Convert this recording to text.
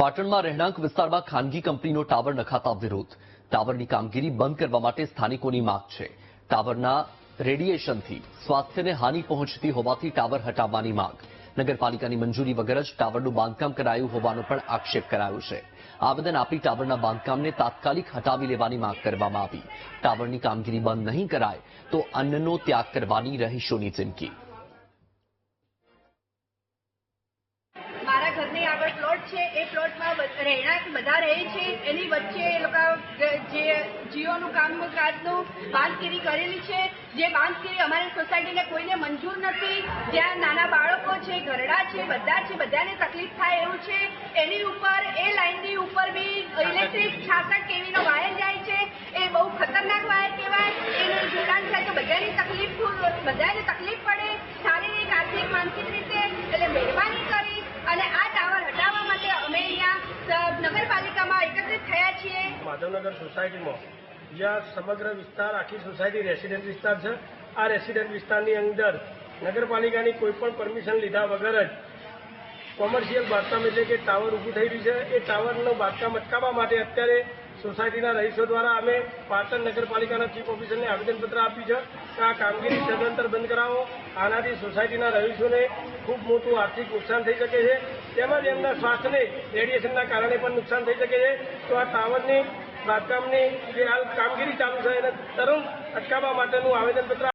પાટણમાં રહેણાંક વિસ્તારમાં ખાનગી કંપનીનો ટાવર નખાતા વિરોધ. ટાવરની કામગીરી બંધ કરવા માટે સ્થાનિકોની માંગ છે. ટાવરના રેડિયેશનથી સ્વાસ્થ્યને હાનિ પહોંચતી હોવાથી ટાવર હટાવવાની માંગ. નગરપાલિકાની મંજૂરી વગર જ ટાવરનું બાંધકામ કરાયું હોવાનો પણ આક્ષેપ કરાયો છે. આવેદન આપી ટાવરના બાંધકામને તાત્કાલિક હટાવી લેવાની માંગ કરવામાં આવી. ટાવરની કામગીરી બંધ નહીં કરાય તો અન્નનો ત્યાગ કરવાની રહીશોની ચીમકી. ઘરની આગળ પ્લોટ છે, એ પ્લોટમાં રહેણાંક બધા રહે છે. એની વચ્ચે એ લોકો, જે જીઓનું કામકાજનું બાંધકીરી કરેલી છે. જે બાંધકીરી અમારી સોસાયટીને કોઈને મંજૂર નથી. જ્યાં નાના બાળકો છે, ઘરડા છે, બધા છે, બધાને તકલીફ થાય એવું છે. એની ઉપર, એ લાઇનની ઉપર બી ઇલેક્ટ્રિક છાસઠ કેવીનો વાયર જાય છે એ બહુ ખતરનાક વાયર કહેવાય એનું જોડાણ થાય તો બધાની તકલીફ બધાને તકલીફ પડે શારીરિક આર્થિક માનસિક રીતે એટલે મહેરબાની કરી અને આ ટાવર હટાવવા માટે અમે અહીંયા સ- નગરપાલિકામાં એકત્રિત થયા છીએ. માધવનગર સોસાયટીમાં. જ્યાં સમગ્ર વિસ્તાર, આખી સોસાયટી રેસિડેન્ટ વિસ્તાર છે. આ રેસિડેન્ટ વિસ્તારની અંદર નગરપાલિકાની કોઈ પણ પરમિશન લીધા વગર જ કોમર્શિયલ બાંધકામ એટલે કે ટાવર ઊભું થઈ રહ્યું છે. એ ટાવરનું બાંધકામ અટકાવવા માટે અત્યારે સોસાયટીના રહીશો દ્વારા અમે પાટણ નગરપાલિકાના ચીફ ઓફિસરને આવેદનપત્ર આપ્યું છે. કે આ કામગીરી સદંતર બંધ કરાવો. આનાથી સોસાયટીના રહીશોને ખૂબ મોટું આર્થિક નુકસાન થઈ શકે છે. તેમજ એમના સ્વાસ્થ્યને રેડિયેશનના કારણે પણ નુકસાન થઈ શકે છે. તો આ ટાવરની બાંધકામની જે હાલ કામગીરી ચાલુ છે, એને તરત અટકાવવા માટેનું આવેદનપત્ર